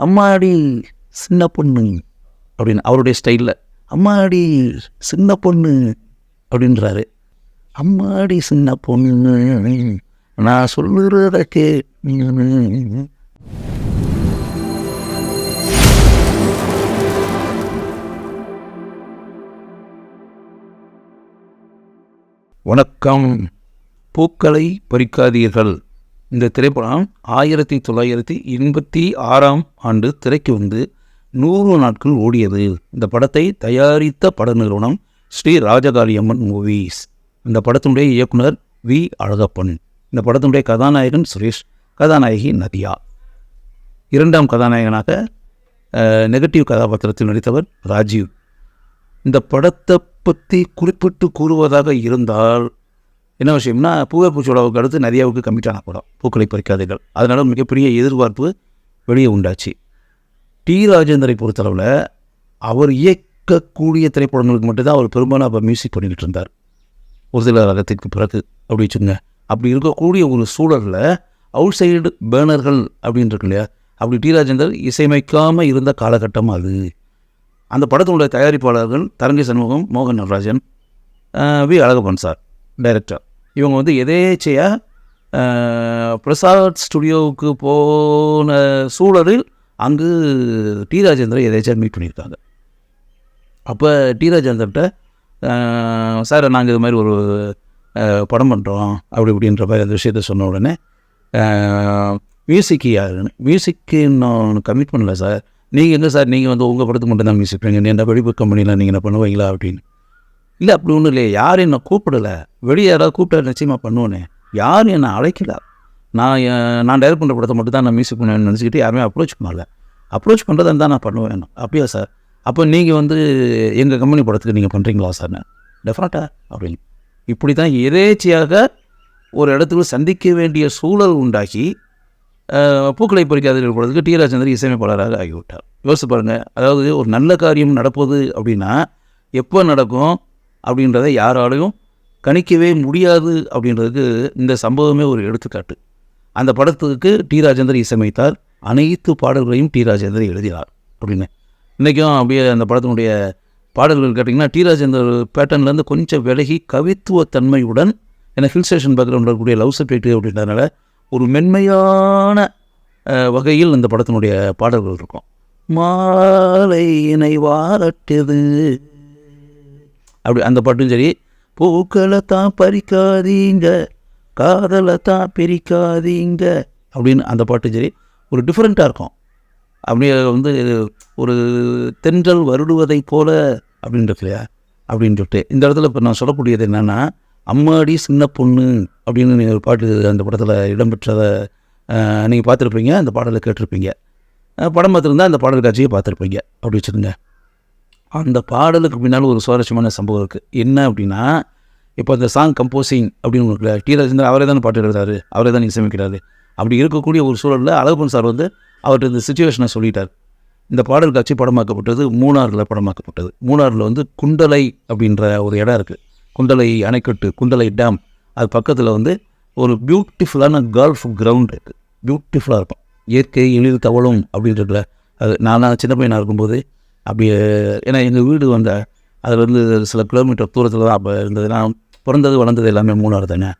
அம்மாடி சின்ன பொண்ணு அப்படின்னு அவருடைய ஸ்டைலில் அம்மாடி சின்ன பொண்ணு அப்படின்றாரு. அம்மாடி சின்ன பொண்ணு நான் சொல்லுறத கே வணக்கம். பூக்களை பறிக்காதீர்கள். இந்த திரைப்படம் ஆயிரத்தி தொள்ளாயிரத்தி எண்பத்தி ஆறாம் ஆண்டு திரைக்கு வந்து நூறு நாட்கள் ஓடியது. இந்த படத்தை தயாரித்த பட நிறுவனம் ஸ்ரீ ராஜகாளியம்மன் மூவிஸ். இந்த படத்தினுடைய இயக்குனர் வி. அழகப்பன். இந்த படத்தினுடைய கதாநாயகன் சுரேஷ் கதாநாயகி நதியா. இரண்டாம் கதாநாயகனாக நெகட்டிவ் கதாபாத்திரத்தில் நடித்தவர் ராஜீவ். இந்த படத்தை பற்றி குறிப்பிட்டு கூறுவதாக இருந்தால் என்ன விஷயம்னா பூவே பூச்சோடாவுக்கு அடுத்து நிறையாவுக்கு கம்மிட்டான படம் பூக்களை பறிக்காதீர்கள். அதனால் மிகப்பெரிய எதிர்பார்ப்பு வெளியே உண்டாச்சு. டி ராஜேந்தரை பொறுத்தளவில் அவர் இயக்கக்கூடிய திரைப்படங்களுக்கு மட்டும்தான் அவர் பெரும்பாலும் அப்போ மியூசிக் பண்ணிக்கிட்டு இருந்தார். ஒரு சில ரகத்திற்கு பிறகு அப்படி வச்சுங்க அப்படி இருக்கக்கூடிய ஒரு சூழலில் அவுட் சைடு பேனர்கள் அப்படின்னு இருக்கு இல்லையா? அப்படி டி ராஜேந்தர் இசையமைக்காமல் இருந்த காலகட்டம் அது. அந்த படத்தினுடைய தயாரிப்பாளர்கள் தரங்கி சண்முகம் மோகன் Natarajan V Alagappan sir. Director இவங்க வந்து எதேச்சையாக பிரசாத் ஸ்டுடியோவுக்கு போன சூழலில் அங்கு டி ராஜேந்திரை எதேச்சா மீட் பண்ணியிருக்காங்க. அப்போ டி ராஜேந்திரன்ட்ட சார் நாங்கள் இது மாதிரி ஒரு படம் பண்ணுறோம் அப்படி இப்படின்ற மாதிரி அந்த விஷயத்த சொன்ன உடனே மியூசிக்கு யாருன்னு மியூசிக்கு இன்னும் கமிட் பண்ணல சார். நீங்கள் எங்கே சார்? நீங்கள் வந்து உங்கள் படத்துக்கு மட்டும்தான் மியூசிக் பண்ணுங்க என்ன வெடிப்பு கம்பெனியில் நீங்கள் என்ன பண்ணுவீங்களா? அப்படின்னு. இல்லை அப்படி ஒன்றும் இல்லையே. யார் என்னை கூப்பிடலை. வெளியே யாராவது கூப்பிட்டா நிச்சயமாக பண்ணுவேனே. யாரும் என்னை அழைக்கல. நான் நான் டைரக்ட் பண்ணுற படத்தை மட்டும் தான் நான் மியூசிக் பண்ணுவேன்னு நினச்சிக்கிட்டு யாருமே அப்ரோச் பண்ணல. அப்ரோச் பண்ணுறதா இருந்தால் நான் பண்ணுவேன் அப்படியா சார் அப்போ நீங்கள் வந்து எங்கள் கம்பெனி படத்துக்கு நீங்கள் பண்ணுறீங்களா சார் நான் டெஃபினட்டாக அப்படின்னு. இப்படி தான் எதேச்சியாக ஒரு இடத்துக்கு சந்திக்க வேண்டிய சூழல் உண்டாக்கி பூக்களை பறிக்காதீர்கள் படத்துக்கு டி. ராஜேந்தர் இசையமைப்பாளராக ஆகிவிட்டார். யோசிச்சு பாருங்கள் அதாவது ஒரு நல்ல காரியம் நடப்பது அப்படின்னா எப்போ நடக்கும்? அப்படின்றத யாராலையும் கணிக்கவே முடியாது அப்படின்றதுக்கு இந்த சம்பவமே ஒரு எடுத்துக்காட்டு. அந்த படத்துக்கு டி ராஜேந்தர் இசையமைத்தார். அனைத்து பாடல்களையும் டி ராஜேந்தர் எழுதினார் அப்படின்னு. இன்றைக்கும் அப்படியே அந்த படத்தினுடைய பாடல்கள் கேட்டிங்கன்னா டி ராஜேந்தர் பேட்டர்ன்லேருந்து கொஞ்சம் விலகி கவித்துவத்தன்மையுடன் ஏன்னா ஹில் ஸ்டேஷன் பேக்ரவுண்டில் இருக்கக்கூடிய லவ் சப்ஜெக்ட் அப்படின்றதுனால ஒரு மென்மையான வகையில் இந்த படத்தினுடைய பாடல்கள் இருக்கும். மாலை இணை வாரட்டுது அப்படி அந்த பாட்டும் சரி பூக்களை தான் பறிக்காதீங்க காதலை தான் பிரிக்காதீங்க அப்படின்னு அந்த பாட்டும் சரி ஒரு டிஃப்ரெண்ட்டாக இருக்கும். அப்படியே வந்து ஒரு தென்றல் வருடுவதைப் போல அப்படின்றது இல்லையா? அப்படின்னு சொல்லிட்டு இந்த இடத்துல இப்போ நான் சொல்லக்கூடியது என்னென்னா அம்மாடி சின்ன பொண்ணு அப்படின்னு ஒரு பாட்டு அந்த படத்தில் இடம்பெற்றதை நீங்கள் பார்த்துருப்பீங்க அந்த பாடலை கேட்டிருப்பீங்க. படம் பார்த்துருந்தா அந்த பாடல் காட்சியை பார்த்துருப்பீங்க. அப்படி வச்சுருங்க அந்த பாடலுக்கு பின்னால் ஒரு சுவாரஸ்யமான சம்பவம் இருக்குது என்ன அப்படின்னா இப்போ அந்த சாங் கம்போசிங் அப்படின்னு உங்களுக்கு டி ராஜேந்திரன் அவரே தான் பாட்டு எழுதுறாரு. அவரே தான் இசையமைக்கிறாரு அப்படி இருக்கக்கூடிய ஒரு சூழலில் அழகப்பன் சார் வந்து அவர்கிட்ட இந்த சுச்சுவேஷனை சொல்லிட்டார். இந்த பாடல் காட்சி படமாக்கப்பட்டது மூணாறில் படமாக்கப்பட்டது. மூணாறில் வந்து குண்டலை அப்படின்ற ஒரு இடம் இருக்குது குண்டலை அணைக்கட்டு குண்டலை டேம் அது பக்கத்தில் வந்து ஒரு பியூட்டிஃபுல்லான கால்ஃப் கிரவுண்ட் இருக்குது பியூட்டிஃபுல்லாக இருக்கும். இயற்கை எழில் தவளும் அப்படின்றதுல அது நான் சின்ன பையனாக இருக்கும்போது அப்படி ஏன்னா எங்கள் வீடு வந்த அதுலேருந்து சில கிலோமீட்டர் தூரத்தில் தான் அப்போ இருந்தது. நான் பிறந்தது வளர்ந்தது எல்லாமே மூணாறு தானே?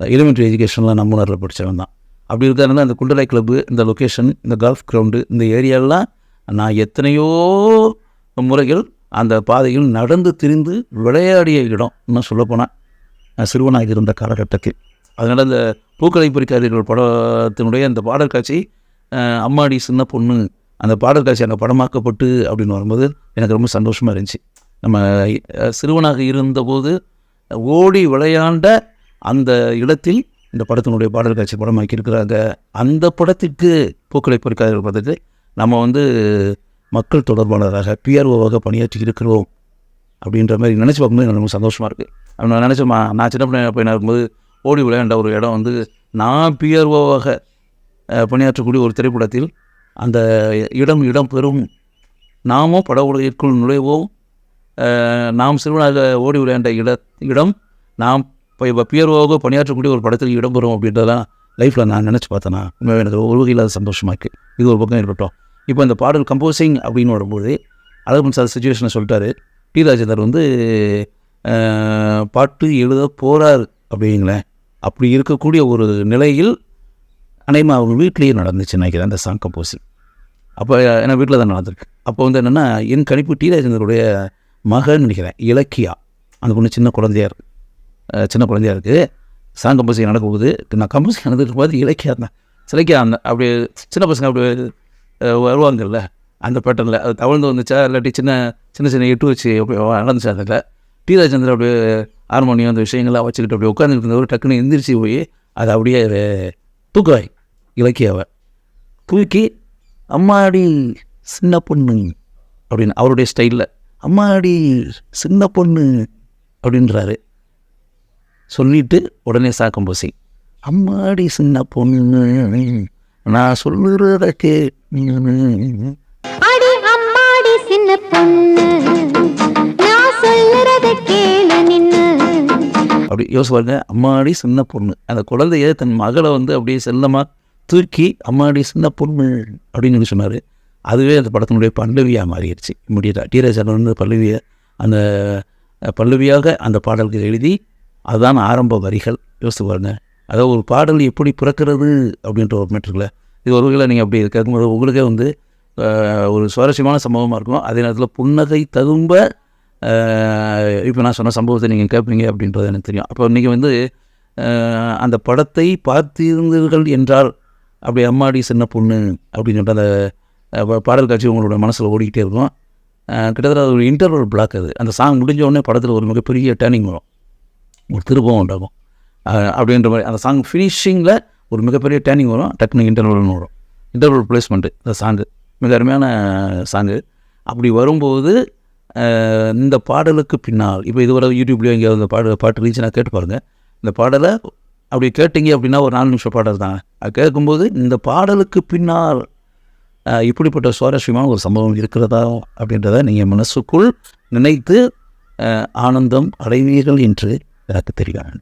எலிமெண்ட்ரி எஜுகேஷனில் நான் மூணாரில் படித்தவன் தான். அப்படி இருக்கிறதுனால அந்த குண்டலை கிளப்பு இந்த லொக்கேஷன் இந்த கால்ஃப் கிரவுண்டு இந்த ஏரியாலாம் நான் எத்தனையோ முறைகள் அந்த பாதையில் நடந்து திரிந்து விளையாடிய இடம் இன்னும் சொல்லப்போனால் சிறுவனாக இருந்த காலகட்டத்தில். அதனால் அந்த பூக்களை பறிக்காதீர்கள் படத்தினுடைய அந்த பாடல் காட்சி அம்மாடி சின்ன பொண்ணு அந்த பாடல் காட்சி அங்கே படமாக்கப்பட்டு அப்படின்னு வரும்போது எனக்கு ரொம்ப சந்தோஷமாக இருந்துச்சு. நம்ம சிறுவனாக இருந்தபோது ஓடி விளையாண்ட அந்த இடத்தில் இந்த படத்தினுடைய பாடல் காட்சி படமாக்கி இருக்கிறாங்க. அந்த படத்திற்கு பூக்களை பறிக்காதீர்கள் படத்துக்கு நம்ம வந்து மக்கள் தொடர்பாளராக பிஆர்ஓவாக பணியாற்றி இருக்கிறோம் அப்படின்ற மாதிரி நினச்சி பார்க்கும்போது எனக்கு ரொம்ப சந்தோஷமாக இருக்குது நான் நினச்சேம்மா நான் சின்ன பிள்ளை பையனாக இருக்கும்போது ஓடி விளையாண்ட ஒரு இடம் வந்து நான் பிஆர்ஓவாக பணியாற்றக்கூடிய ஒரு திரைப்படத்தில் அந்த இடம் இடம் பெறும். நாமும் பட உலகிற்குள் நுழைவோம் நாம் சிறுவனாக ஓடி விளையாண்ட இட இடம் நாம் இப்போ இப்போ பியர்வாக பணியாற்றக்கூடிய ஒரு படத்தில் இடம்பெறும் அப்படின்றதெல்லாம் லைஃப்பில் நான் நினச்சி பார்த்தேன்னா உண்மையாக எனக்கு ஒரு வகையில் அது சந்தோஷமாக இருக்குது இது ஒரு பக்கம் இருக்கட்டும் இப்போ இந்த பாடல் கம்போசிங் அப்படின்னு வரும்போது அழகன் சார் சுச்சுவேஷனை சொல்லிட்டாரு. டி. ராஜேந்தர் வந்து பாட்டு எழுத போகிறார் அப்படிங்களேன் அப்படி இருக்கக்கூடிய ஒரு நிலையில் அனைமா அவங்க வீட்லேயே நடந்துச்சு நினைக்கிறேன் அந்த சாங் கம்போசிங் அப்போ ஏன்னா வீட்டில் தான் நடந்திருக்கு. அப்போ வந்து என்னென்னா என் கணிப்பு டி ராஜேந்தருடைய மகன் நினைக்கிறேன் இலக்கியா. அந்த பொண்ணு சின்ன குழந்தையா இருக்குது சின்ன குழந்தையா இருக்குது சாங் கம்போசிங் நடக்கும்போது நான் கம்போசிங் நடந்துட்டு போது இலக்கியா தான். சிலைக்கியா அந்த அப்படி சின்ன பசங்க அப்படி வருவாங்கல்ல அந்த பேட்டர்னில் அது தவழ்ந்து வந்துச்சா இல்லாட்டி சின்ன சின்ன சின்ன எட்டு வச்சு அப்படி நடந்துச்சா அதில் டி ராஜேந்தர் அப்படியே ஹார்மோனியம் அந்த விஷயங்கள்லாம் வச்சுக்கிட்டு அப்படியே உட்காந்துட்டு இருந்தவர் டக்குன்னு எந்திரிச்சு போய் அதை அப்படியே தூக்குவாய் இலக்கியவர் தூக்கி அம்மாடி சின்ன பொண்ணு அப்படின்னு அவருடைய ஸ்டைலில் அம்மாடி சின்ன பொண்ணு அப்படின்றாரு. சொல்லிட்டு உடனே சாக்கம் பூசி அம்மாடி சின்ன பொண்ணு நான் சொல்லுறத கே சின்ன பொண்ணு நான் சொல்லுறத கேளு. அப்படி யோசிச்சு பாருங்க அம்மாடி சின்ன பொண்ணு. அந்த குழந்தைய தன் மகளை வந்து அப்படியே செல்லமாக தூக்கி அம்மாடி சின்ன பொண்ணு அப்படின்னு சொல்லி சொன்னார். அதுவே அந்த படத்தினுடைய பல்லவியாக மாறிடுச்சு. இம்மிடியட்டாக டீராஜன் வந்து பல்லவியை அந்த பல்லவியாக அந்த பாடல்கள் எழுதி அதுதான் ஆரம்ப வரிகள். யோசித்து பாருங்க. அதாவது ஒரு பாடல் எப்படி பிறக்கிறது அப்படின்ற ஒரு மேட்ருக்குல இது ஒரு வகையில் நீங்கள் அப்படி கேட்கும்போது உங்களுக்கே வந்து ஒரு சுவாரஸ்யமான சம்பவமாக இருக்கும். அதே நேரத்தில் புன்னகை ததும்ப இப்போ நான் சொன்ன சம்பவத்தை நீங்கள் கேட்பீங்க அப்படின்றது எனக்கு தெரியும். அப்போ நீங்கள் வந்து அந்த படத்தை பார்த்திருந்தீர்கள் என்றால் அப்படி அம்மாடி சின்ன பொண்ணு அப்படின்னு சொல்லிட்டு அந்த பாடல் காட்சி உங்களோட மனசில் ஓடிக்கிட்டே இருக்கும். கிட்டத்தட்ட அது ஒரு இன்டர்வல் பிளாக் அது. அந்த சாங் முடிஞ்ச உடனே படத்தில் ஒரு மிகப்பெரிய டேர்னிங் வரும். ஒரு திருப்பம் உண்டாகும். அப்படின்ற மாதிரி அந்த சாங் ஃபினிஷிங்கில் ஒரு மிகப்பெரிய டேர்னிங் வரும். டக்குனு இன்டர்வல்னு வரும். இன்டர்வல் பிளேஸ்மெண்ட்டு இந்த சாங்கு மிக அருமையான சாங்கு அப்படி வரும்போது இந்த பாடலுக்கு பின்னால் இப்போ இதுவரை யூடியூப்லேயோ எங்கேயாவது இந்த பாடல் பாட்டு ரீச்சனாக கேட்டு பாருங்கள் இந்த பாடலை அப்படி கேட்டிங்க அப்படின்னா ஒரு நாலு நிமிஷம் பாடல் தான். அது கேட்கும்போது இந்த பாடலுக்கு பின்னால் இப்படிப்பட்ட சுவாரஸ்யமான ஒரு சம்பவம் இருக்கிறதா அப்படின்றத நீங்கள் மனசுக்குள் நினைத்து ஆனந்தம் அடைவீர்கள் என்று எனக்கு தெரியும்.